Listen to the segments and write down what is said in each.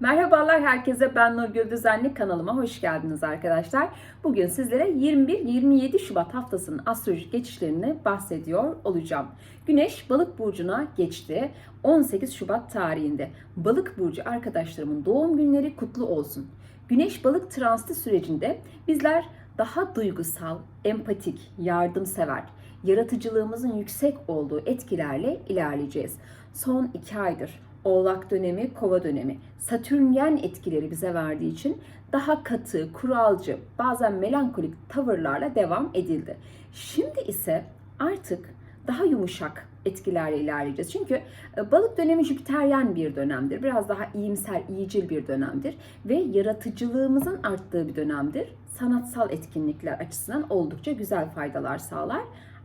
Merhabalar herkese ben Nurgül Düzenli kanalıma hoş geldiniz arkadaşlar. Bugün sizlere 21-27 Şubat haftasının astrolojik geçişlerini bahsediyor olacağım. Güneş balık burcuna geçti 18 Şubat tarihinde. Balık burcu arkadaşlarımın doğum günleri kutlu olsun. Güneş balık transiti sürecinde bizler daha duygusal, empatik, yardımsever, yaratıcılığımızın yüksek olduğu etkilerle ilerleyeceğiz. Son iki aydır Oğlak dönemi, Kova dönemi, Satürnyen etkileri bize verdiği için daha katı, kuralcı, bazen melankolik tavırlarla devam edildi. Şimdi ise artık daha yumuşak etkilerle ilerleyeceğiz. Çünkü e, balık dönemi Jüpiteryen bir dönemdir. Biraz daha iyimser, iyicil bir dönemdir. Ve yaratıcılığımızın arttığı bir dönemdir. Sanatsal etkinlikler açısından oldukça güzel faydalar sağlar.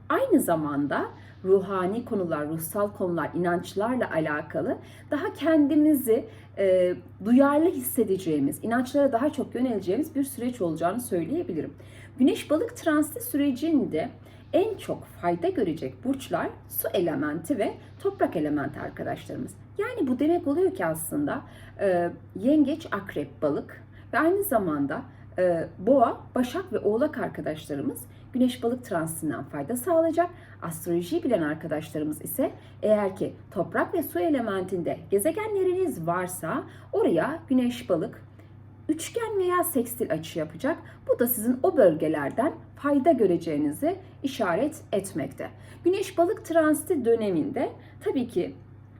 Aynı zamanda ruhani konular, ruhsal konular, inançlarla alakalı daha kendimizi e, duyarlı hissedeceğimiz, inançlara daha çok yöneleceğimiz bir süreç olacağını söyleyebilirim. Güneş balık transiti sürecinde en çok fayda görecek burçlar su elementi ve toprak elementi arkadaşlarımız. Yani bu demek oluyor ki aslında e, yengeç, akrep, balık ve aynı zamanda e, boğa, başak ve oğlak arkadaşlarımız güneş balık transitinden fayda sağlayacak. Astrolojiyi bilen arkadaşlarımız ise eğer ki toprak ve su elementinde gezegenleriniz varsa oraya güneş balık üçgen veya sekstil açı yapacak. Bu da sizin o bölgelerden fayda göreceğinizi işaret etmekte. Güneş balık transiti döneminde tabii ki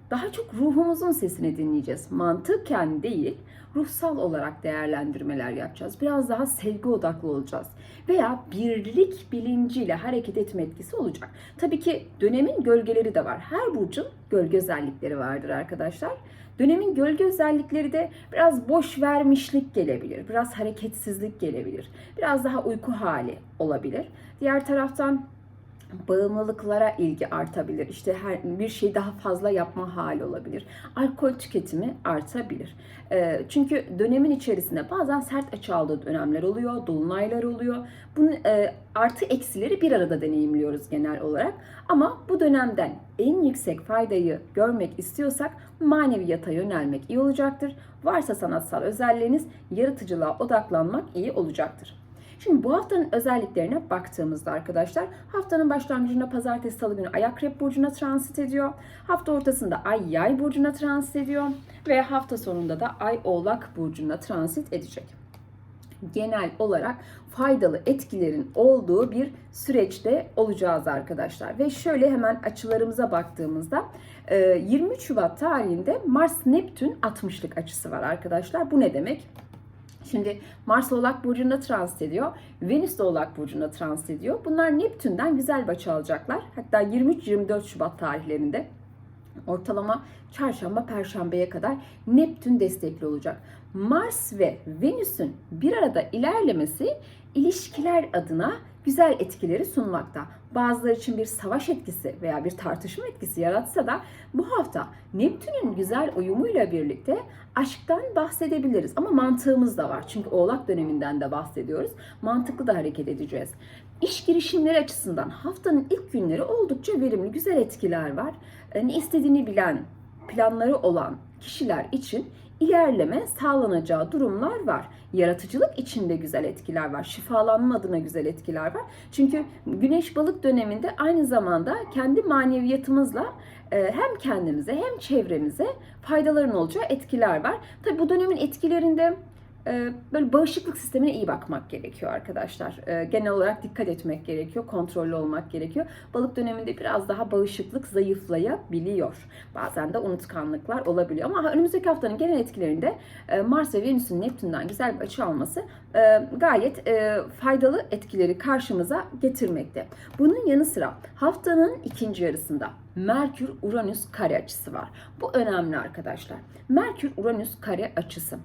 daha çok ruhumuzun sesini dinleyeceğiz. Mantıken değil, ruhsal olarak değerlendirmeler yapacağız. Biraz daha sevgi odaklı olacağız. Veya birlik bilinciyle hareket etme etkisi olacak. Tabii ki dönemin gölgeleri de var. Her burcun gölge özellikleri vardır arkadaşlar. Dönemin gölge özellikleri de biraz boş vermişlik gelebilir. Biraz hareketsizlik gelebilir. Biraz daha uyku hali olabilir. Diğer taraftan bağımlılıklara ilgi artabilir. İşte her bir şey daha fazla yapma hali olabilir. Alkol tüketimi artabilir. E, çünkü dönemin içerisinde bazen sert açı aldığı dönemler oluyor, dolunaylar oluyor. Bunun e, artı eksileri bir arada deneyimliyoruz genel olarak. Ama bu dönemden en yüksek faydayı görmek istiyorsak maneviyata yönelmek iyi olacaktır. Varsa sanatsal özelliğiniz yaratıcılığa odaklanmak iyi olacaktır. Şimdi bu haftanın özelliklerine baktığımızda arkadaşlar haftanın başlangıcında pazartesi salı günü ay akrep burcuna transit ediyor. Hafta ortasında ay yay burcuna transit ediyor ve hafta sonunda da ay oğlak burcuna transit edecek. Genel olarak faydalı etkilerin olduğu bir süreçte olacağız arkadaşlar. Ve şöyle hemen açılarımıza baktığımızda 23 Şubat tarihinde Mars Neptün 60'lık açısı var arkadaşlar. Bu ne demek? Şimdi Mars Oğlak Burcu'nda transit ediyor. Venüs de Oğlak Burcu'nda transit ediyor. Bunlar Neptün'den güzel baç alacaklar. Hatta 23-24 Şubat tarihlerinde ortalama çarşamba perşembeye kadar Neptün destekli olacak. Mars ve Venüs'ün bir arada ilerlemesi ilişkiler adına güzel etkileri sunmakta. Bazıları için bir savaş etkisi veya bir tartışma etkisi yaratsa da bu hafta Neptün'ün güzel uyumuyla birlikte aşktan bahsedebiliriz. Ama mantığımız da var. Çünkü Oğlak döneminden de bahsediyoruz. Mantıklı da hareket edeceğiz. İş girişimleri açısından haftanın ilk günleri oldukça verimli, güzel etkiler var. Ne istediğini bilen, planları olan kişiler için ilerleme sağlanacağı durumlar var. Yaratıcılık içinde güzel etkiler var. Şifalanma adına güzel etkiler var. Çünkü güneş balık döneminde aynı zamanda kendi maneviyatımızla e, hem kendimize hem çevremize faydaların olacağı etkiler var. Tabi bu dönemin etkilerinde böyle bağışıklık sistemine iyi bakmak gerekiyor arkadaşlar. E, genel olarak dikkat etmek gerekiyor, kontrollü olmak gerekiyor. Balık döneminde biraz daha bağışıklık zayıflayabiliyor. Bazen de unutkanlıklar olabiliyor. Ama önümüzdeki haftanın genel etkilerinde e, Mars ve Venüs'ün Neptün'den güzel bir açı alması gayet faydalı etkileri karşımıza getirmekte. Bunun yanı sıra haftanın ikinci yarısında Merkür-Uranüs kare açısı var. Bu önemli arkadaşlar. Merkür-Uranüs kare açısı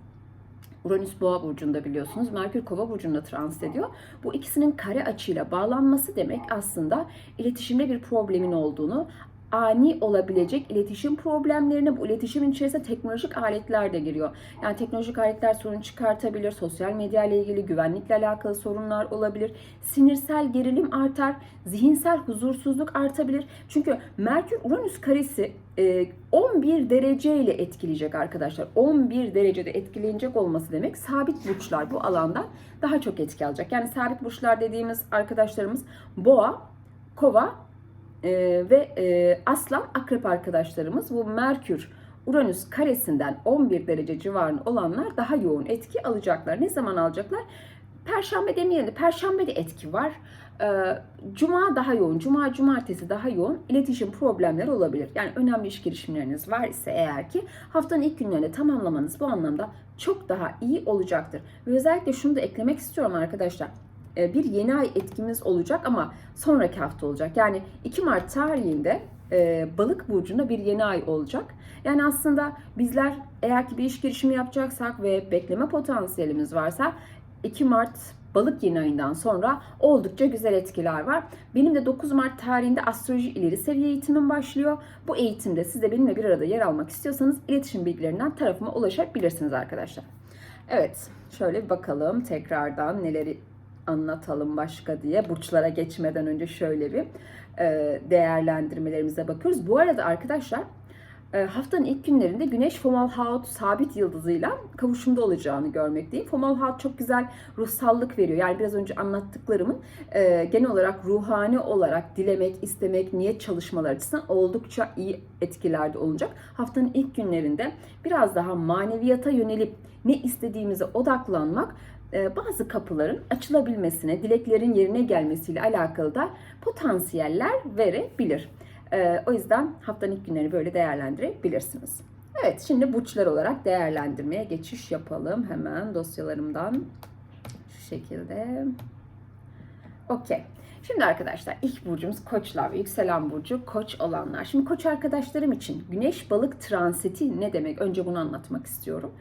Uranüs Boğa burcunda biliyorsunuz. Merkür Kova burcunda transit ediyor. Bu ikisinin kare açıyla bağlanması demek aslında iletişimde bir problemin olduğunu, ani olabilecek iletişim problemlerine bu iletişimin içerisinde teknolojik aletler de giriyor. Yani teknolojik aletler sorun çıkartabilir, sosyal medya ile ilgili güvenlikle alakalı sorunlar olabilir, sinirsel gerilim artar, zihinsel huzursuzluk artabilir. Çünkü Merkür Uranüs karesi e, 11 derece ile etkileyecek arkadaşlar. 11 derecede etkilenecek olması demek sabit burçlar bu alanda daha çok etki alacak. Yani sabit burçlar dediğimiz arkadaşlarımız boğa, kova e, ve e, aslan akrep arkadaşlarımız bu Merkür Uranüs karesinden 11 derece civarında olanlar daha yoğun etki alacaklar. Ne zaman alacaklar? Perşembe demeyelim de Perşembe de etki var. Ee, Cuma daha yoğun, Cuma, Cumartesi daha yoğun iletişim problemleri olabilir. Yani önemli iş girişimleriniz var ise eğer ki haftanın ilk günlerinde tamamlamanız bu anlamda çok daha iyi olacaktır. Ve özellikle şunu da eklemek istiyorum arkadaşlar. Ee, Bir yeni ay etkimiz olacak ama sonraki hafta olacak. Yani 2 Mart tarihinde e, balık burcunda bir yeni ay olacak. Yani aslında bizler eğer ki bir iş girişimi yapacaksak ve bekleme potansiyelimiz varsa 2 Mart balık yeni ayından sonra oldukça güzel etkiler var. Benim de 9 Mart tarihinde astroloji ileri seviye eğitimim başlıyor. Bu eğitimde siz de benimle bir arada yer almak istiyorsanız iletişim bilgilerinden tarafıma ulaşabilirsiniz arkadaşlar. Evet şöyle bir bakalım tekrardan neleri anlatalım başka diye burçlara geçmeden önce şöyle bir e, değerlendirmelerimize bakıyoruz. Bu arada arkadaşlar e, haftanın ilk günlerinde Güneş Fomalhaut sabit yıldızıyla kavuşumda olacağını görmekteyim. Fomalhaut çok güzel ruhsallık veriyor. Yani biraz önce anlattıklarımın e, genel olarak ruhani olarak dilemek, istemek, niyet çalışmaları açısından oldukça iyi etkilerde olacak. Haftanın ilk günlerinde biraz daha maneviyata yönelip ne istediğimize odaklanmak bazı kapıların açılabilmesine, dileklerin yerine gelmesiyle alakalı da potansiyeller verebilir. Ee, o yüzden haftanın ilk günleri böyle değerlendirebilirsiniz. Evet şimdi burçlar olarak değerlendirmeye geçiş yapalım. Hemen dosyalarımdan şu şekilde. Okey. Şimdi arkadaşlar ilk burcumuz koçlar ve yükselen burcu koç olanlar. Şimdi koç arkadaşlarım için güneş balık transiti ne demek? Önce bunu anlatmak istiyorum.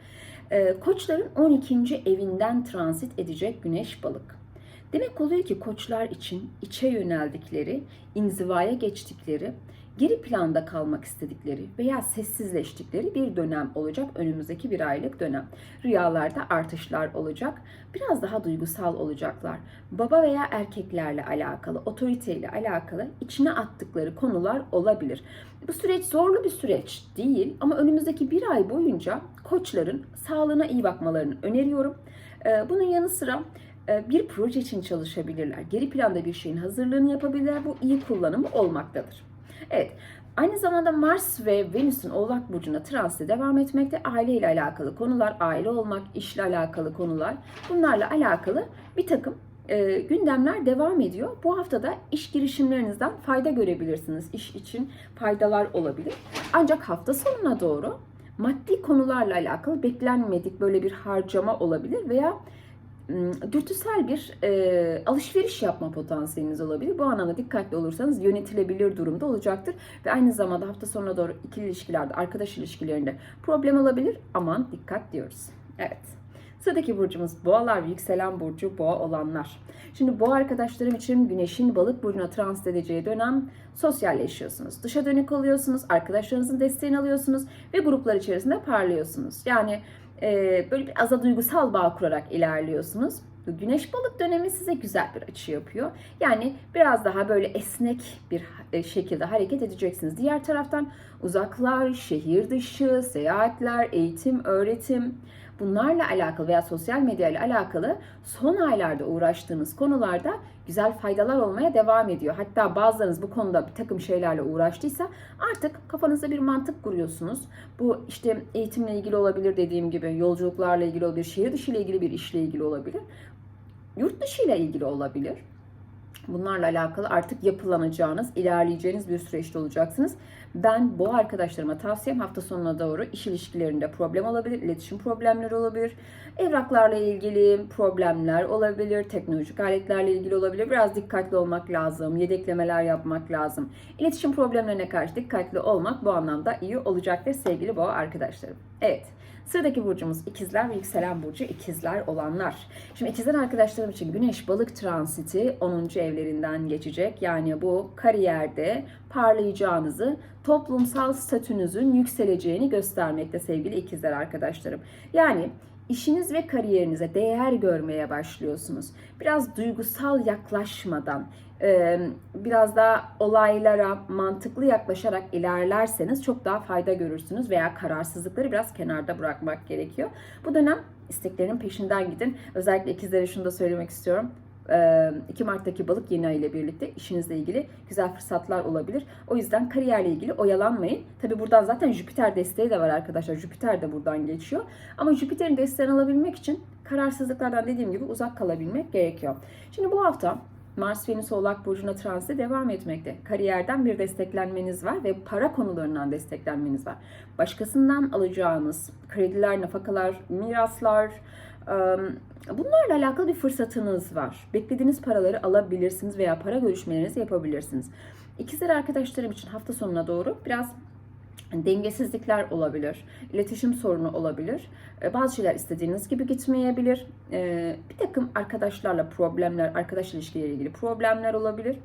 Ee, koçların 12. evinden transit edecek güneş balık. Demek oluyor ki koçlar için içe yöneldikleri, inzivaya geçtikleri, geri planda kalmak istedikleri veya sessizleştikleri bir dönem olacak önümüzdeki bir aylık dönem. Rüyalarda artışlar olacak, biraz daha duygusal olacaklar. Baba veya erkeklerle alakalı, otoriteyle alakalı içine attıkları konular olabilir. Bu süreç zorlu bir süreç değil ama önümüzdeki bir ay boyunca koçların sağlığına iyi bakmalarını öneriyorum. Ee, bunun yanı sıra e, bir proje için çalışabilirler. Geri planda bir şeyin hazırlığını yapabilirler. Bu iyi kullanımı olmaktadır. Evet. Aynı zamanda Mars ve Venüs'ün Oğlak Burcu'na transite devam etmekte. Aile ile alakalı konular, aile olmak, işle alakalı konular. Bunlarla alakalı bir takım e, gündemler devam ediyor. Bu haftada iş girişimlerinizden fayda görebilirsiniz. İş için faydalar olabilir. Ancak hafta sonuna doğru maddi konularla alakalı beklenmedik böyle bir harcama olabilir veya dürtüsel bir e, alışveriş yapma potansiyeliniz olabilir. Bu anlamda dikkatli olursanız yönetilebilir durumda olacaktır. Ve aynı zamanda hafta sonuna doğru ikili ilişkilerde, arkadaş ilişkilerinde problem olabilir. Aman dikkat diyoruz. Evet. Sıradaki burcumuz boğalar ve yükselen burcu boğa olanlar. Şimdi boğa arkadaşlarım için güneşin balık burcuna transit edeceği dönem sosyalleşiyorsunuz. Dışa dönük oluyorsunuz, arkadaşlarınızın desteğini alıyorsunuz ve gruplar içerisinde parlıyorsunuz. Yani e, böyle bir aza duygusal bağ kurarak ilerliyorsunuz. Güneş balık dönemi size güzel bir açı yapıyor. Yani biraz daha böyle esnek bir e, şekilde hareket edeceksiniz. Diğer taraftan uzaklar, şehir dışı, seyahatler, eğitim, öğretim bunlarla alakalı veya sosyal medya ile alakalı son aylarda uğraştığınız konularda güzel faydalar olmaya devam ediyor. Hatta bazılarınız bu konuda bir takım şeylerle uğraştıysa artık kafanızda bir mantık kuruyorsunuz. Bu işte eğitimle ilgili olabilir dediğim gibi, yolculuklarla ilgili olabilir, şehir dışı ile ilgili bir işle ilgili olabilir. Yurt dışı ile ilgili olabilir. Bunlarla alakalı artık yapılanacağınız, ilerleyeceğiniz bir süreçte olacaksınız. Ben bu arkadaşlarıma tavsiyem hafta sonuna doğru iş ilişkilerinde problem olabilir, iletişim problemleri olabilir, evraklarla ilgili problemler olabilir, teknolojik aletlerle ilgili olabilir. Biraz dikkatli olmak lazım, yedeklemeler yapmak lazım. İletişim problemlerine karşı dikkatli olmak bu anlamda iyi olacaktır sevgili boğa arkadaşlarım. Evet. Sıradaki burcumuz ikizler ve yükselen burcu ikizler olanlar. Şimdi ikizler arkadaşlarım için güneş balık transiti 10. evlerinden geçecek. Yani bu kariyerde parlayacağınızı, toplumsal statünüzün yükseleceğini göstermekte sevgili ikizler arkadaşlarım. Yani işiniz ve kariyerinize değer görmeye başlıyorsunuz. Biraz duygusal yaklaşmadan, biraz daha olaylara mantıklı yaklaşarak ilerlerseniz çok daha fayda görürsünüz veya kararsızlıkları biraz kenarda bırakmak gerekiyor. Bu dönem isteklerin peşinden gidin. Özellikle ikizlere şunu da söylemek istiyorum. E, 2 Mart'taki balık yeni ay ile birlikte işinizle ilgili güzel fırsatlar olabilir. O yüzden kariyerle ilgili oyalanmayın. Tabi buradan zaten Jüpiter desteği de var arkadaşlar. Jüpiter de buradan geçiyor. Ama Jüpiter'in desteğini alabilmek için kararsızlıklardan dediğim gibi uzak kalabilmek gerekiyor. Şimdi bu hafta Mars Venüs Oğlak Burcu'na transite devam etmekte. Kariyerden bir desteklenmeniz var ve para konularından desteklenmeniz var. Başkasından alacağınız krediler, nafakalar, miraslar, bunlarla alakalı bir fırsatınız var. Beklediğiniz paraları alabilirsiniz veya para görüşmelerinizi yapabilirsiniz. İkizler arkadaşlarım için hafta sonuna doğru biraz dengesizlikler olabilir, iletişim sorunu olabilir. E, bazı şeyler istediğiniz gibi gitmeyebilir. E, bir takım arkadaşlarla problemler, arkadaş ilişkileri ilgili problemler olabilir.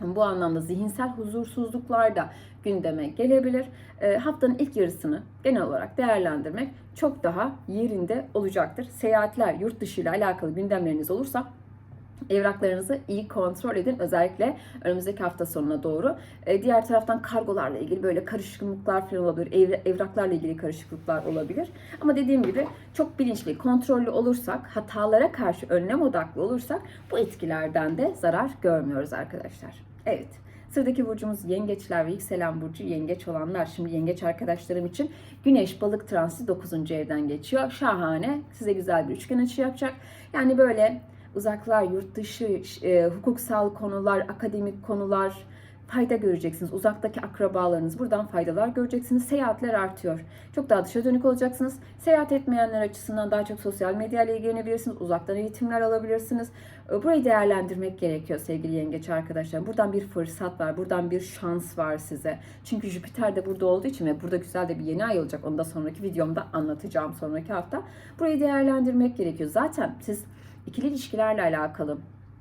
Bu anlamda zihinsel huzursuzluklar da gündeme gelebilir. E, haftanın ilk yarısını genel olarak değerlendirmek çok daha yerinde olacaktır. Seyahatler, yurt dışı ile alakalı gündemleriniz olursa evraklarınızı iyi kontrol edin. Özellikle önümüzdeki hafta sonuna doğru. E, diğer taraftan kargolarla ilgili böyle karışıklıklar falan olabilir. Ev, evraklarla ilgili karışıklıklar olabilir. Ama dediğim gibi çok bilinçli, kontrollü olursak, hatalara karşı önlem odaklı olursak bu etkilerden de zarar görmüyoruz arkadaşlar. Evet. Sıradaki burcumuz yengeçler ve yükselen burcu yengeç olanlar. Şimdi yengeç arkadaşlarım için güneş balık transiti 9. evden geçiyor. Şahane. Size güzel bir üçgen açı yapacak. Yani böyle uzaklar, yurt dışı, e, hukuksal konular, akademik konular fayda göreceksiniz. Uzaktaki akrabalarınız buradan faydalar göreceksiniz. Seyahatler artıyor. Çok daha dışa dönük olacaksınız. Seyahat etmeyenler açısından daha çok sosyal medya ile ilgilenebilirsiniz. Uzaktan eğitimler alabilirsiniz. E, burayı değerlendirmek gerekiyor sevgili yengeç arkadaşlar. Buradan bir fırsat var. Buradan bir şans var size. Çünkü Jüpiter de burada olduğu için ve burada güzel de bir yeni ay olacak. Onu da sonraki videomda anlatacağım sonraki hafta. Burayı değerlendirmek gerekiyor. Zaten siz İkili ilişkilerle alakalı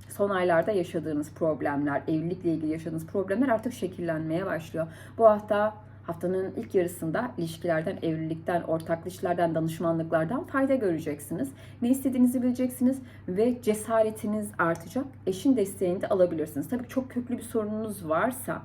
son aylarda yaşadığınız problemler, evlilikle ilgili yaşadığınız problemler artık şekillenmeye başlıyor. Bu hafta haftanın ilk yarısında ilişkilerden, evlilikten, ortaklı işlerden, danışmanlıklardan fayda göreceksiniz. Ne istediğinizi bileceksiniz ve cesaretiniz artacak. Eşin desteğini de alabilirsiniz. Tabii çok köklü bir sorununuz varsa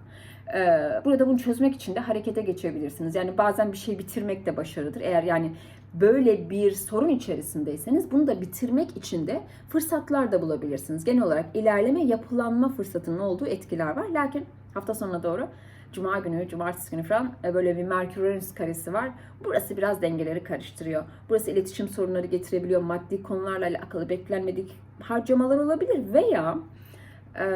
burada bunu çözmek için de harekete geçebilirsiniz. Yani bazen bir şey bitirmek de başarıdır. Eğer yani böyle bir sorun içerisindeyseniz bunu da bitirmek için de fırsatlar da bulabilirsiniz. Genel olarak ilerleme, yapılanma fırsatının olduğu etkiler var. Lakin hafta sonuna doğru Cuma günü, cumartesi günü falan e, böyle bir Merkür-Uranüs karesi var. Burası biraz dengeleri karıştırıyor. Burası iletişim sorunları getirebiliyor. Maddi konularla alakalı beklenmedik harcamalar olabilir veya e,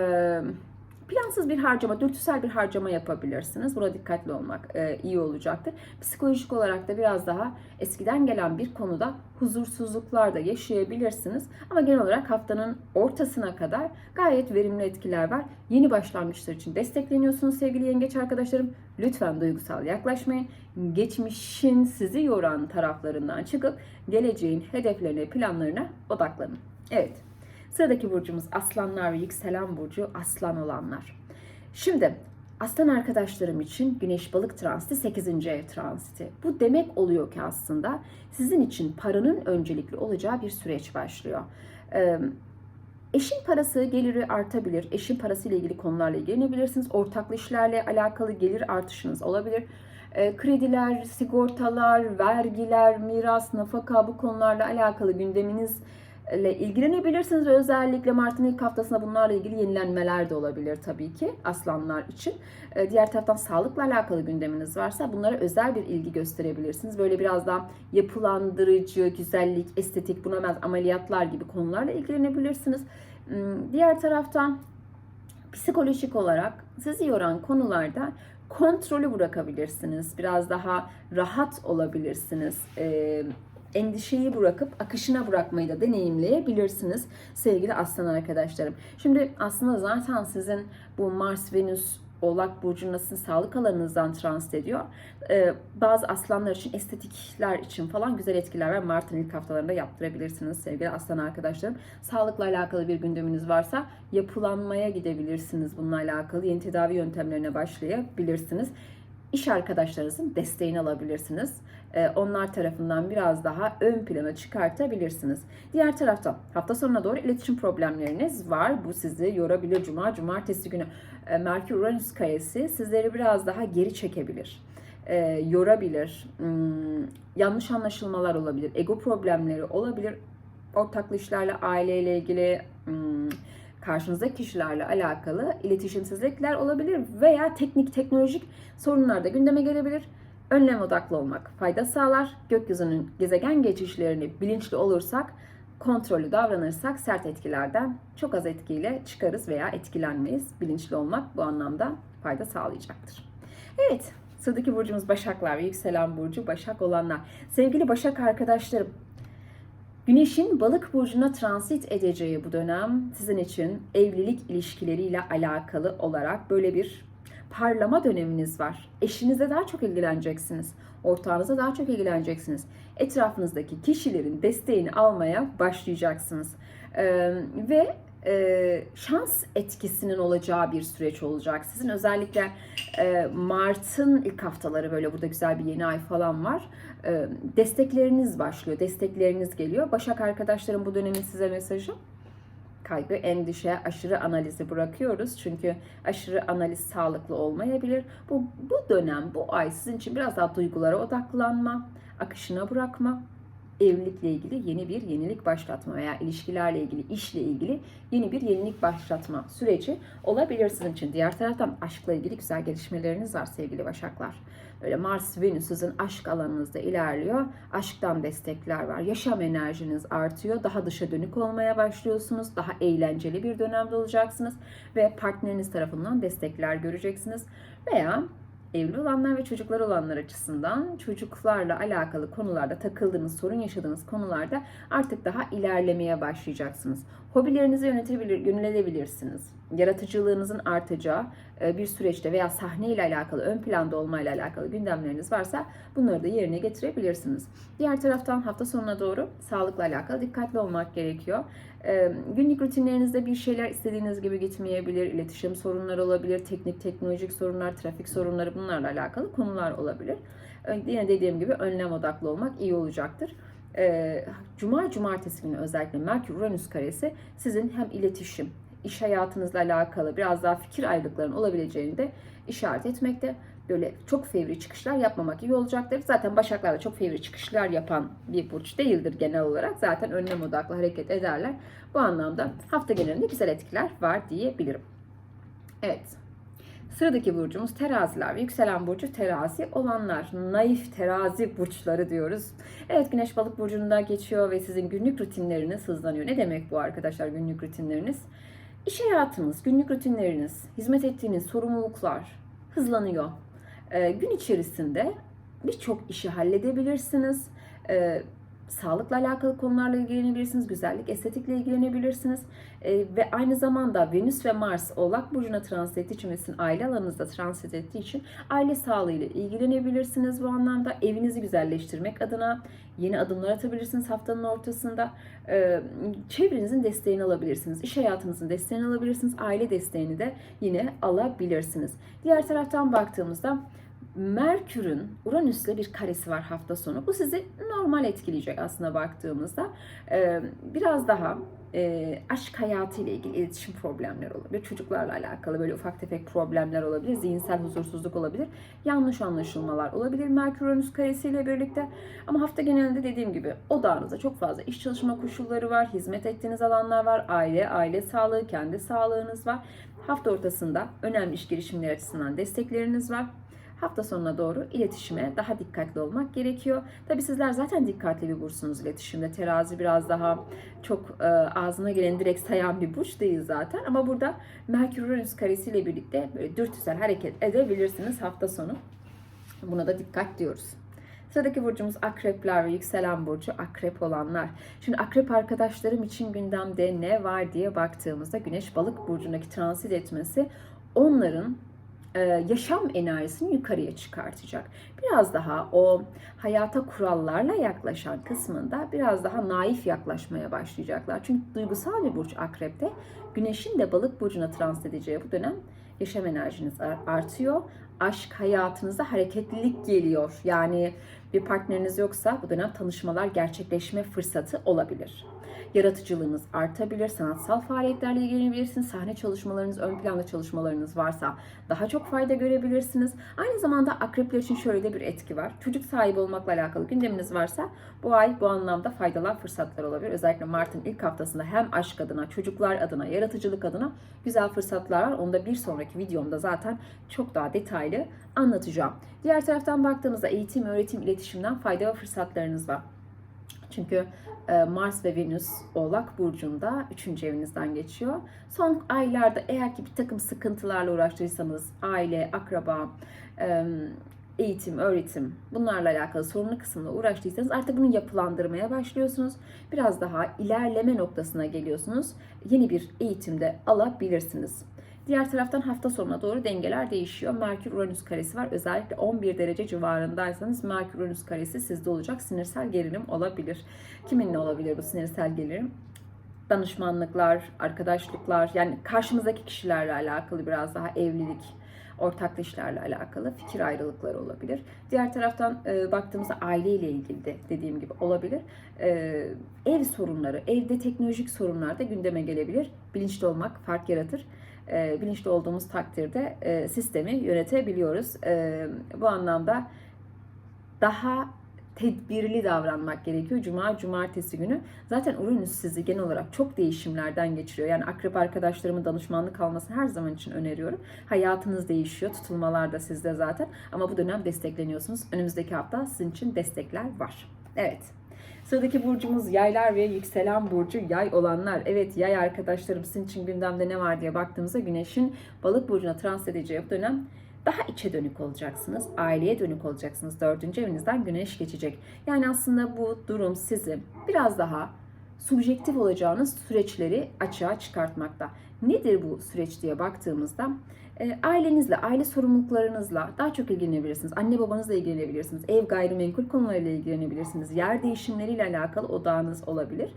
Plansız bir harcama, dürtüsel bir harcama yapabilirsiniz. Buna dikkatli olmak e, iyi olacaktır. Psikolojik olarak da biraz daha eskiden gelen bir konuda huzursuzluklar da yaşayabilirsiniz. Ama genel olarak haftanın ortasına kadar gayet verimli etkiler var. Yeni başlangıçlar için destekleniyorsunuz sevgili yengeç arkadaşlarım. Lütfen duygusal yaklaşmayın. Geçmişin sizi yoran taraflarından çıkıp geleceğin hedeflerine, planlarına odaklanın. Evet. Sıradaki burcumuz aslanlar ve yükselen burcu aslan olanlar. Şimdi aslan arkadaşlarım için güneş balık transiti 8. ev transiti. Bu demek oluyor ki aslında sizin için paranın öncelikli olacağı bir süreç başlıyor. Ee, Eşin parası geliri artabilir. Eşin parası ile ilgili konularla ilgilenebilirsiniz. Ortaklı işlerle alakalı gelir artışınız olabilir. krediler, sigortalar, vergiler, miras, nafaka bu konularla alakalı gündeminiz ile ilgilenebilirsiniz. Özellikle Mart'ın ilk haftasında bunlarla ilgili yenilenmeler de olabilir tabii ki aslanlar için. Ee, diğer taraftan sağlıkla alakalı gündeminiz varsa bunlara özel bir ilgi gösterebilirsiniz. Böyle biraz daha yapılandırıcı, güzellik, estetik, buna benzer ameliyatlar gibi konularla ilgilenebilirsiniz. Hmm, diğer taraftan psikolojik olarak sizi yoran konularda kontrolü bırakabilirsiniz. Biraz daha rahat olabilirsiniz. Ee, endişeyi bırakıp akışına bırakmayı da deneyimleyebilirsiniz sevgili aslan arkadaşlarım. Şimdi aslında zaten sizin bu Mars, Venüs, Oğlak sizin sağlık alanınızdan transit ediyor. Ee, bazı aslanlar için, estetikler için falan güzel etkiler var. Mart'ın ilk haftalarında yaptırabilirsiniz sevgili aslan arkadaşlarım. Sağlıkla alakalı bir gündeminiz varsa yapılanmaya gidebilirsiniz bununla alakalı. Yeni tedavi yöntemlerine başlayabilirsiniz. İş arkadaşlarınızın desteğini alabilirsiniz. Ee, onlar tarafından biraz daha ön plana çıkartabilirsiniz. Diğer taraftan hafta sonuna doğru iletişim problemleriniz var. Bu sizi yorabilir. Cuma, cumartesi günü e, Merkür Uranüs karesi sizleri biraz daha geri çekebilir. E, yorabilir. Hmm, yanlış anlaşılmalar olabilir. Ego problemleri olabilir. Ortaklı işlerle, aileyle ilgili, hmm, karşınızdaki kişilerle alakalı iletişimsizlikler olabilir veya teknik teknolojik sorunlar da gündeme gelebilir. Önlem odaklı olmak fayda sağlar. Gökyüzünün gezegen geçişlerini bilinçli olursak, kontrollü davranırsak sert etkilerden çok az etkiyle çıkarız veya etkilenmeyiz. Bilinçli olmak bu anlamda fayda sağlayacaktır. Evet, sıradaki burcumuz Başaklar ve yükselen burcu Başak olanlar. Sevgili Başak arkadaşlarım, Güneşin balık burcuna transit edeceği bu dönem sizin için evlilik ilişkileriyle alakalı olarak böyle bir parlama döneminiz var. Eşinize daha çok ilgileneceksiniz. Ortağınıza daha çok ilgileneceksiniz. Etrafınızdaki kişilerin desteğini almaya başlayacaksınız. Ee, ve e, şans etkisinin olacağı bir süreç olacak. Sizin özellikle e, Mart'ın ilk haftaları böyle burada güzel bir yeni ay falan var. E, destekleriniz başlıyor, destekleriniz geliyor. Başak arkadaşlarım bu dönemin size mesajı kaygı, endişe, aşırı analizi bırakıyoruz. Çünkü aşırı analiz sağlıklı olmayabilir. Bu, bu dönem, bu ay sizin için biraz daha duygulara odaklanma, akışına bırakma, evlilikle ilgili yeni bir yenilik başlatma veya ilişkilerle ilgili, işle ilgili yeni bir yenilik başlatma süreci olabilir sizin için. Diğer taraftan aşkla ilgili güzel gelişmeleriniz var sevgili Başaklar. Böyle Mars, Venüs sizin aşk alanınızda ilerliyor. Aşktan destekler var. Yaşam enerjiniz artıyor. Daha dışa dönük olmaya başlıyorsunuz. Daha eğlenceli bir dönemde olacaksınız. Ve partneriniz tarafından destekler göreceksiniz. Veya evli olanlar ve çocuklar olanlar açısından çocuklarla alakalı konularda takıldığınız, sorun yaşadığınız konularda artık daha ilerlemeye başlayacaksınız. Hobilerinizi yönetebilir, yönelebilirsiniz. Yaratıcılığınızın artacağı e, bir süreçte veya sahne ile alakalı, ön planda olmayla alakalı gündemleriniz varsa bunları da yerine getirebilirsiniz. Diğer taraftan hafta sonuna doğru sağlıkla alakalı dikkatli olmak gerekiyor. E, günlük rutinlerinizde bir şeyler istediğiniz gibi gitmeyebilir, iletişim sorunları olabilir, teknik teknolojik sorunlar, trafik sorunları bunlarla alakalı konular olabilir. Yine dediğim gibi önlem odaklı olmak iyi olacaktır. Cuma, cumartesi günü özellikle Merkür Uranüs karesi sizin hem iletişim, iş hayatınızla alakalı biraz daha fikir ayrılıklarının olabileceğini de işaret etmekte. Böyle çok fevri çıkışlar yapmamak iyi olacaktır. Zaten Başaklar da çok fevri çıkışlar yapan bir burç değildir genel olarak. Zaten önlem odaklı hareket ederler. Bu anlamda hafta genelinde güzel etkiler var diyebilirim. Evet. Sıradaki burcumuz teraziler yükselen burcu terazi olanlar. Naif terazi burçları diyoruz. Evet güneş balık burcunda geçiyor ve sizin günlük rutinleriniz hızlanıyor. Ne demek bu arkadaşlar günlük rutinleriniz? İş hayatınız, günlük rutinleriniz, hizmet ettiğiniz sorumluluklar hızlanıyor. Ee, gün içerisinde birçok işi halledebilirsiniz. Ee, sağlıkla alakalı konularla ilgilenebilirsiniz, güzellik, estetikle ilgilenebilirsiniz e, ve aynı zamanda Venüs ve Mars Oğlak Burcu'na transit ettiği için ve sizin aile alanınızda transit ettiği için aile sağlığıyla ilgilenebilirsiniz bu anlamda. Evinizi güzelleştirmek adına yeni adımlar atabilirsiniz haftanın ortasında. E, çevrenizin desteğini alabilirsiniz, iş hayatınızın desteğini alabilirsiniz, aile desteğini de yine alabilirsiniz. Diğer taraftan baktığımızda Merkür'ün Uranüs'le bir karesi var hafta sonu. Bu sizi normal etkileyecek aslında baktığımızda. Ee, biraz daha e, aşk hayatı ile ilgili iletişim problemleri olabilir. Çocuklarla alakalı böyle ufak tefek problemler olabilir. Zihinsel huzursuzluk olabilir. Yanlış anlaşılmalar olabilir Merkür Uranüs karesiyle birlikte. Ama hafta genelinde dediğim gibi odağınızda çok fazla iş çalışma koşulları var. Hizmet ettiğiniz alanlar var. Aile, aile sağlığı, kendi sağlığınız var. Hafta ortasında önemli iş girişimleri açısından destekleriniz var hafta sonuna doğru iletişime daha dikkatli olmak gerekiyor. Tabi sizler zaten dikkatli bir bursunuz iletişimde. Terazi biraz daha çok e, ağzına gelen direkt sayan bir burç değil zaten. Ama burada Merkür Uranüs karesiyle birlikte böyle dürtüsel hareket edebilirsiniz hafta sonu. Buna da dikkat diyoruz. Sıradaki burcumuz akrepler ve yükselen burcu akrep olanlar. Şimdi akrep arkadaşlarım için gündemde ne var diye baktığımızda güneş balık burcundaki transit etmesi onların yaşam enerjisini yukarıya çıkartacak. Biraz daha o hayata kurallarla yaklaşan kısmında biraz daha naif yaklaşmaya başlayacaklar. Çünkü duygusal bir burç akrepte güneşin de balık burcuna transit edeceği bu dönem yaşam enerjiniz artıyor. Aşk hayatınızda hareketlilik geliyor. Yani bir partneriniz yoksa bu dönem tanışmalar gerçekleşme fırsatı olabilir. Yaratıcılığınız artabilir, sanatsal faaliyetlerle ilgilenebilirsiniz, sahne çalışmalarınız, ön planda çalışmalarınız varsa daha çok fayda görebilirsiniz. Aynı zamanda akrepler için şöyle de bir etki var. Çocuk sahibi olmakla alakalı gündeminiz varsa bu ay bu anlamda faydalar, fırsatlar olabilir. Özellikle Mart'ın ilk haftasında hem aşk adına, çocuklar adına, yaratıcılık adına güzel fırsatlar var. Onu da bir sonraki videomda zaten çok daha detaylı anlatacağım. Diğer taraftan baktığımızda eğitim, öğretim, iletişimden fayda ve fırsatlarınız var. Çünkü e, Mars ve Venüs Oğlak Burcu'nda 3. evinizden geçiyor. Son aylarda eğer ki bir takım sıkıntılarla uğraştıysanız aile, akraba, e, eğitim, öğretim bunlarla alakalı sorunlu kısımla uğraştıysanız artık bunu yapılandırmaya başlıyorsunuz. Biraz daha ilerleme noktasına geliyorsunuz. Yeni bir eğitimde alabilirsiniz. Diğer taraftan hafta sonuna doğru dengeler değişiyor. Merkür-Uranüs karesi var. Özellikle 11 derece civarındaysanız Merkür-Uranüs karesi sizde olacak. Sinirsel gerilim olabilir. Kiminle olabilir bu sinirsel gerilim? Danışmanlıklar, arkadaşlıklar yani karşımızdaki kişilerle alakalı biraz daha evlilik, ortaklı işlerle alakalı fikir ayrılıkları olabilir. Diğer taraftan e, baktığımızda aileyle ilgili de dediğim gibi olabilir. E, ev sorunları, evde teknolojik sorunlar da gündeme gelebilir. Bilinçli olmak fark yaratır e, bilinçli olduğumuz takdirde e, sistemi yönetebiliyoruz. E, bu anlamda daha tedbirli davranmak gerekiyor. Cuma, cumartesi günü. Zaten Uranüs sizi genel olarak çok değişimlerden geçiriyor. Yani akrep arkadaşlarımın danışmanlık almasını her zaman için öneriyorum. Hayatınız değişiyor. Tutulmalar da sizde zaten. Ama bu dönem destekleniyorsunuz. Önümüzdeki hafta sizin için destekler var. Evet. Sıradaki burcumuz yaylar ve yükselen burcu yay olanlar. Evet yay arkadaşlarım sizin için gündemde ne var diye baktığımızda güneşin balık burcuna trans edeceği bu dönem daha içe dönük olacaksınız. Aileye dönük olacaksınız. Dördüncü evinizden güneş geçecek. Yani aslında bu durum sizi biraz daha subjektif olacağınız süreçleri açığa çıkartmakta. Nedir bu süreç diye baktığımızda e, ailenizle, aile sorumluluklarınızla daha çok ilgilenebilirsiniz. Anne babanızla ilgilenebilirsiniz. Ev gayrimenkul konularıyla ilgilenebilirsiniz. Yer değişimleriyle alakalı odağınız olabilir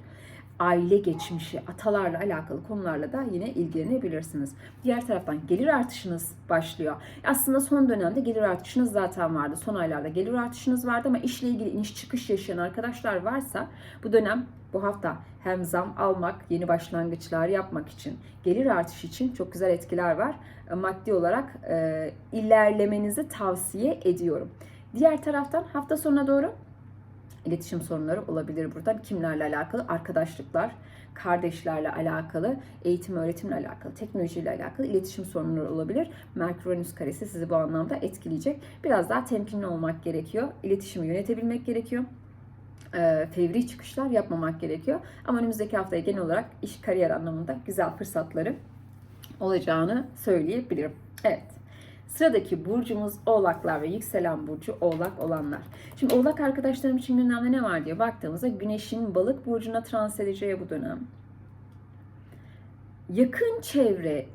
aile geçmişi, atalarla alakalı konularla da yine ilgilenebilirsiniz. Diğer taraftan gelir artışınız başlıyor. Aslında son dönemde gelir artışınız zaten vardı. Son aylarda gelir artışınız vardı ama işle ilgili iniş çıkış yaşayan arkadaşlar varsa bu dönem bu hafta hem zam almak, yeni başlangıçlar yapmak için, gelir artışı için çok güzel etkiler var. Maddi olarak e, ilerlemenizi tavsiye ediyorum. Diğer taraftan hafta sonuna doğru iletişim sorunları olabilir burada. Kimlerle alakalı? Arkadaşlıklar, kardeşlerle alakalı, eğitim öğretimle alakalı, teknolojiyle alakalı iletişim sorunları olabilir. Merkür karesi sizi bu anlamda etkileyecek. Biraz daha temkinli olmak gerekiyor. İletişimi yönetebilmek gerekiyor. E, fevri çıkışlar yapmamak gerekiyor. Ama önümüzdeki haftaya genel olarak iş kariyer anlamında güzel fırsatları olacağını söyleyebilirim. Evet. Sıradaki burcumuz oğlaklar ve yükselen burcu oğlak olanlar. Şimdi oğlak arkadaşlarım için gündemde ne var diye baktığımızda güneşin balık burcuna trans edeceği bu dönem. Yakın çevre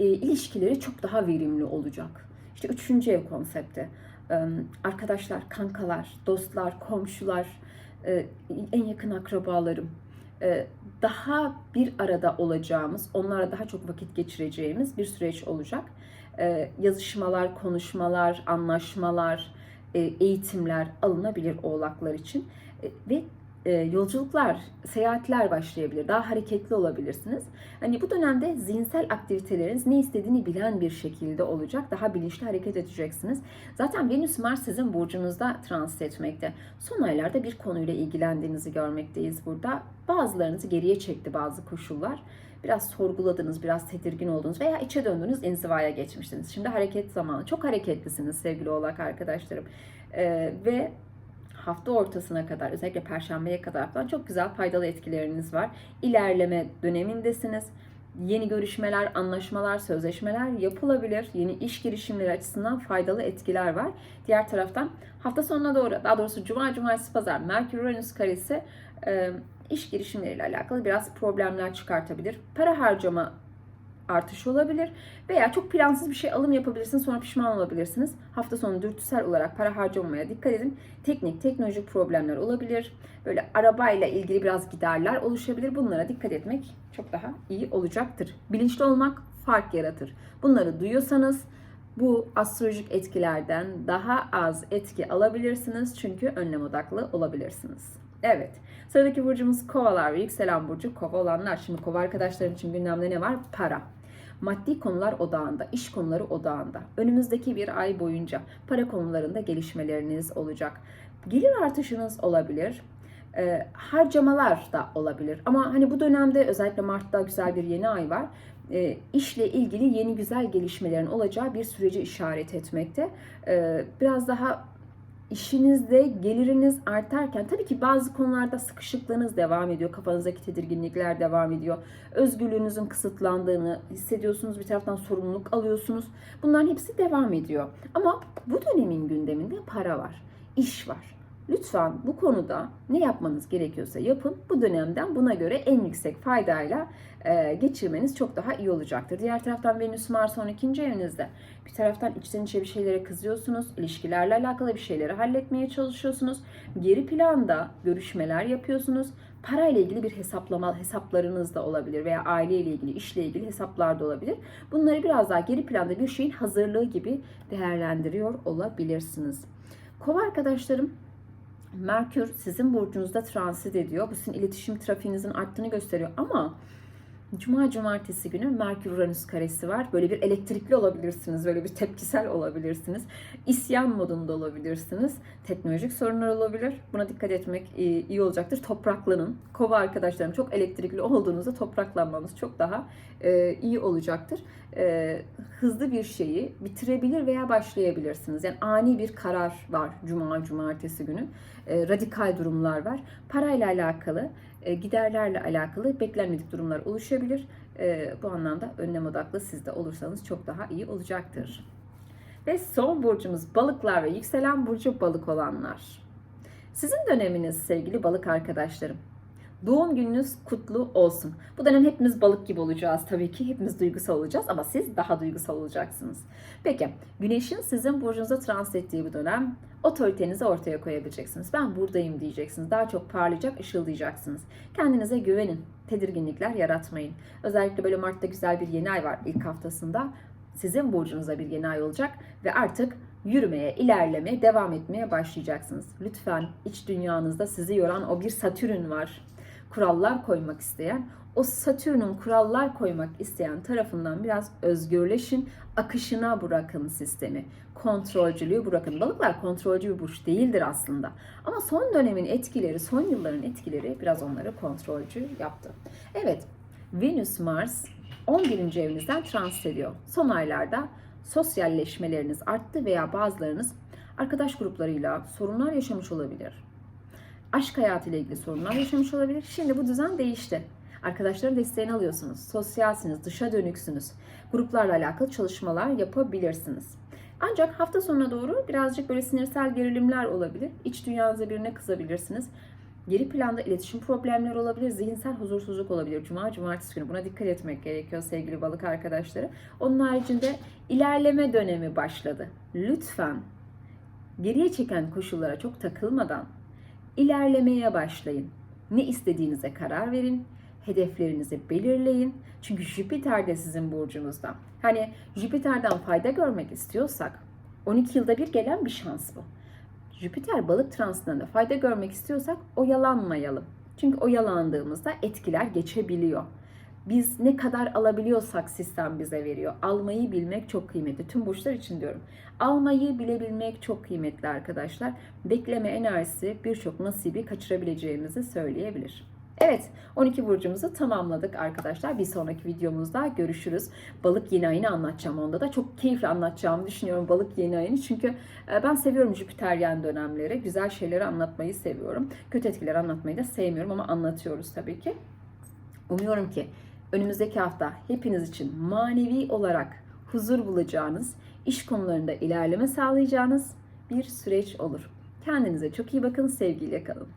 e, ilişkileri çok daha verimli olacak. İşte üçüncü ev konsepti. Arkadaşlar, kankalar, dostlar, komşular, e, en yakın akrabalarım, e, daha bir arada olacağımız, onlarla daha çok vakit geçireceğimiz bir süreç olacak. E, yazışmalar, konuşmalar, anlaşmalar, e, eğitimler alınabilir oğlaklar için. E, ve yolculuklar, seyahatler başlayabilir. Daha hareketli olabilirsiniz. Hani bu dönemde zihinsel aktiviteleriniz ne istediğini bilen bir şekilde olacak. Daha bilinçli hareket edeceksiniz. Zaten Venüs Mars sizin burcunuzda transit etmekte. Son aylarda bir konuyla ilgilendiğinizi görmekteyiz burada. Bazılarınızı geriye çekti bazı koşullar biraz sorguladınız, biraz tedirgin oldunuz veya içe döndünüz, inzivaya geçmiştiniz. Şimdi hareket zamanı. Çok hareketlisiniz sevgili oğlak arkadaşlarım. Ee, ve hafta ortasına kadar özellikle perşembeye kadar falan çok güzel faydalı etkileriniz var. İlerleme dönemindesiniz. Yeni görüşmeler, anlaşmalar, sözleşmeler yapılabilir. Yeni iş girişimleri açısından faydalı etkiler var. Diğer taraftan hafta sonuna doğru, daha doğrusu cuma, cumartesi, pazar Merkür Uranüs karesi iş girişimleriyle alakalı biraz problemler çıkartabilir. Para harcama artışı olabilir. Veya çok plansız bir şey alım yapabilirsiniz sonra pişman olabilirsiniz. Hafta sonu dürtüsel olarak para harcamamaya dikkat edin. Teknik, teknolojik problemler olabilir. Böyle arabayla ilgili biraz giderler oluşabilir. Bunlara dikkat etmek çok daha iyi olacaktır. Bilinçli olmak fark yaratır. Bunları duyuyorsanız bu astrolojik etkilerden daha az etki alabilirsiniz çünkü önlem odaklı olabilirsiniz. Evet. Sıradaki burcumuz kovalar ve yükselen burcu kova olanlar. Şimdi kova arkadaşlarım için gündemde ne var? Para. Maddi konular odağında, iş konuları odağında. Önümüzdeki bir ay boyunca para konularında gelişmeleriniz olacak. Gelir artışınız olabilir. E, harcamalar da olabilir. Ama hani bu dönemde özellikle Mart'ta güzel bir yeni ay var. E, işle ilgili yeni güzel gelişmelerin olacağı bir süreci işaret etmekte. E, biraz daha işinizde geliriniz artarken tabii ki bazı konularda sıkışıklığınız devam ediyor. Kafanızdaki tedirginlikler devam ediyor. Özgürlüğünüzün kısıtlandığını hissediyorsunuz. Bir taraftan sorumluluk alıyorsunuz. Bunların hepsi devam ediyor. Ama bu dönemin gündeminde para var, iş var. Lütfen bu konuda ne yapmanız gerekiyorsa yapın. Bu dönemden buna göre en yüksek faydayla e, geçirmeniz çok daha iyi olacaktır. Diğer taraftan Venüs Mars 12. evinizde. Bir taraftan içten içe bir şeylere kızıyorsunuz. ilişkilerle alakalı bir şeyleri halletmeye çalışıyorsunuz. Geri planda görüşmeler yapıyorsunuz. Parayla ilgili bir hesaplama hesaplarınız da olabilir veya aileyle ilgili, işle ilgili hesaplar da olabilir. Bunları biraz daha geri planda bir şeyin hazırlığı gibi değerlendiriyor olabilirsiniz. Kova arkadaşlarım Merkür sizin burcunuzda transit ediyor. Bu sizin iletişim trafiğinizin arttığını gösteriyor ama Cuma cumartesi günü Merkür Uranüs karesi var. Böyle bir elektrikli olabilirsiniz, böyle bir tepkisel olabilirsiniz. İsyan modunda olabilirsiniz. Teknolojik sorunlar olabilir. Buna dikkat etmek iyi olacaktır. Topraklanın. Kova arkadaşlarım çok elektrikli olduğunuzda topraklanmamız çok daha e, iyi olacaktır. E, hızlı bir şeyi bitirebilir veya başlayabilirsiniz. Yani ani bir karar var Cuma cumartesi günü. E, radikal durumlar var. Parayla alakalı e, giderlerle alakalı beklenmedik durumlar oluşabilir. E, bu anlamda önlem odaklı siz de olursanız çok daha iyi olacaktır. Ve son burcumuz balıklar ve yükselen burcu balık olanlar. Sizin döneminiz sevgili balık arkadaşlarım. Doğum gününüz kutlu olsun. Bu dönem hepimiz balık gibi olacağız tabii ki. Hepimiz duygusal olacağız ama siz daha duygusal olacaksınız. Peki, güneşin sizin burcunuza transit ettiği bu dönem otoritenizi ortaya koyabileceksiniz. Ben buradayım diyeceksiniz. Daha çok parlayacak, ışıldayacaksınız. Kendinize güvenin. Tedirginlikler yaratmayın. Özellikle böyle Mart'ta güzel bir yeni ay var ilk haftasında. Sizin burcunuza bir yeni ay olacak ve artık yürümeye, ilerlemeye, devam etmeye başlayacaksınız. Lütfen iç dünyanızda sizi yoran o bir Satürn var kurallar koymak isteyen, o Satürn'ün kurallar koymak isteyen tarafından biraz özgürleşin, akışına bırakın sistemi. Kontrolcülüğü bırakın. Balıklar kontrolcü bir burç değildir aslında. Ama son dönemin etkileri, son yılların etkileri biraz onları kontrolcü yaptı. Evet, Venüs Mars 11. evinizden transit ediyor. Son aylarda sosyalleşmeleriniz arttı veya bazılarınız arkadaş gruplarıyla sorunlar yaşamış olabilir aşk hayatıyla ilgili sorunlar yaşamış olabilir. Şimdi bu düzen değişti. Arkadaşların desteğini alıyorsunuz. Sosyalsiniz, dışa dönüksünüz. Gruplarla alakalı çalışmalar yapabilirsiniz. Ancak hafta sonuna doğru birazcık böyle sinirsel gerilimler olabilir. İç dünyanıza birine kızabilirsiniz. Geri planda iletişim problemleri olabilir, zihinsel huzursuzluk olabilir. Cuma, cumartesi günü buna dikkat etmek gerekiyor sevgili balık arkadaşları. Onun haricinde ilerleme dönemi başladı. Lütfen geriye çeken koşullara çok takılmadan ilerlemeye başlayın. Ne istediğinize karar verin. Hedeflerinizi belirleyin. Çünkü Jüpiter de sizin burcunuzda. Hani Jüpiter'den fayda görmek istiyorsak 12 yılda bir gelen bir şans bu. Jüpiter balık transitinde de fayda görmek istiyorsak oyalanmayalım. Çünkü oyalandığımızda etkiler geçebiliyor biz ne kadar alabiliyorsak sistem bize veriyor. Almayı bilmek çok kıymetli. Tüm burçlar için diyorum. Almayı bilebilmek çok kıymetli arkadaşlar. Bekleme enerjisi birçok nasibi kaçırabileceğimizi söyleyebilir. Evet 12 burcumuzu tamamladık arkadaşlar. Bir sonraki videomuzda görüşürüz. Balık yeni ayını anlatacağım onda da. Çok keyifli anlatacağımı düşünüyorum balık yeni ayını. Çünkü e, ben seviyorum Jüpiteryen dönemleri. Güzel şeyleri anlatmayı seviyorum. Kötü etkileri anlatmayı da sevmiyorum ama anlatıyoruz tabii ki. Umuyorum ki önümüzdeki hafta hepiniz için manevi olarak huzur bulacağınız, iş konularında ilerleme sağlayacağınız bir süreç olur. Kendinize çok iyi bakın, sevgiyle kalın.